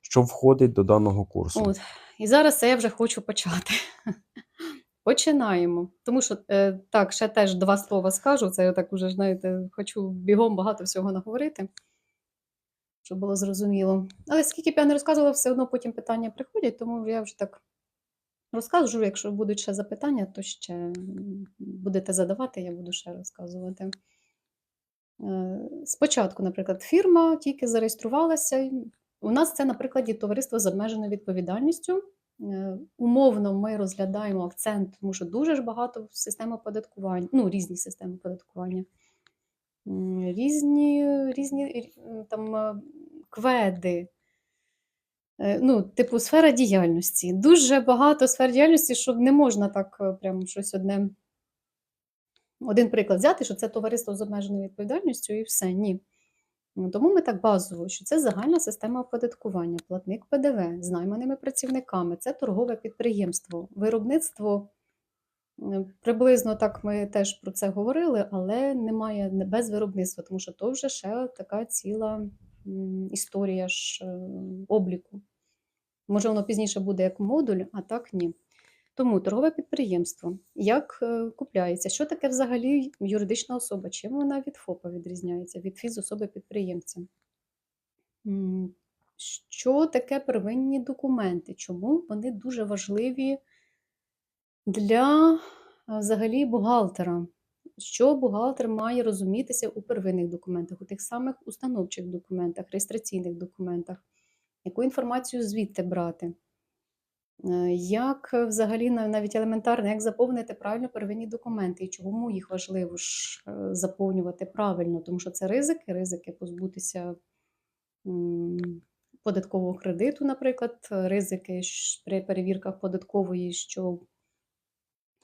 що входить до даного курсу. От. І зараз я вже хочу почати. Починаємо. Тому що е, так, ще теж два слова скажу. Це я так уже, знаєте, хочу бігом багато всього наговорити, щоб було зрозуміло. Але скільки б я не розказувала, все одно потім питання приходять, тому я вже так розкажу. Якщо будуть ще запитання, то ще будете задавати, я буду ще розказувати. Е, Спочатку, наприклад, фірма тільки зареєструвалася. У нас це на прикладі товариство з обмеженою відповідальністю. Е, Умовно ми розглядаємо акцент, тому що дуже ж багато систем оподаткування, ну, різні системи оподаткування. Різні, різні е, там е, кведи. Ну, типу, сфера діяльності. Дуже багато сфер діяльності, що не можна так прям щось одне. Один приклад взяти, що це товариство з обмеженою відповідальністю і все. Ні. Тому ми так базово, що це загальна система оподаткування, платник ПДВ з найманими працівниками, це торгове підприємство, виробництво. Приблизно так ми теж про це говорили, але немає без виробництва, тому що то вже ще така ціла історія ж е, обліку. Може, воно пізніше буде як модуль, а так ні. Тому торгове підприємство як е, купляється? Що таке взагалі юридична особа? Чим вона від ФОПа відрізняється, від фізособи підприємця? Що таке первинні документи? Чому вони дуже важливі для е, взагалі бухгалтера? Що бухгалтер має розумітися у первинних документах, у тих самих установчих документах, реєстраційних документах? Яку інформацію звідти брати? Е, Як е, взагалі навіть елементарно, як заповнити правильно первинні документи і чому їх важливо ж е, заповнювати правильно, тому що це ризики, ризики позбутися податкового кредиту, наприклад, ризики при перевірках податкової, що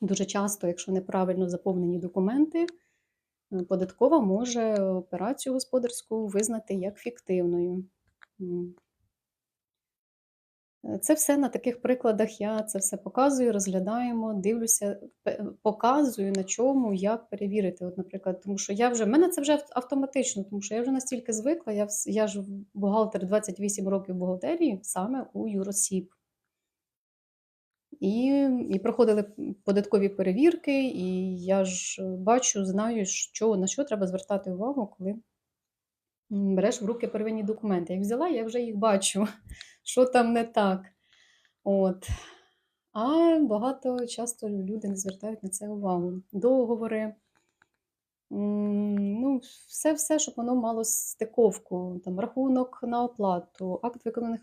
дуже часто, якщо неправильно заповнені документи, податкова може операцію господарську визнати як фіктивною. Е, Це все на таких прикладах я це все показую, розглядаємо, дивлюся, показую на чому, як перевірити. От, наприклад, тому що я вже в мене це вже автоматично, тому що я вже настільки звикла. Я, я ж бухгалтер 28 років бухгалтерії саме у Юросіб. І, і проходили податкові перевірки, і я ж бачу, знаю, що, на що треба звертати увагу, коли береш в руки первинні документи. Як взяла, я вже їх бачу, що там не так. От. А багато часто люди не звертають на це увагу. Договори, ну, все, все, щоб воно мало стиковку, там, рахунок на оплату, акт виконаних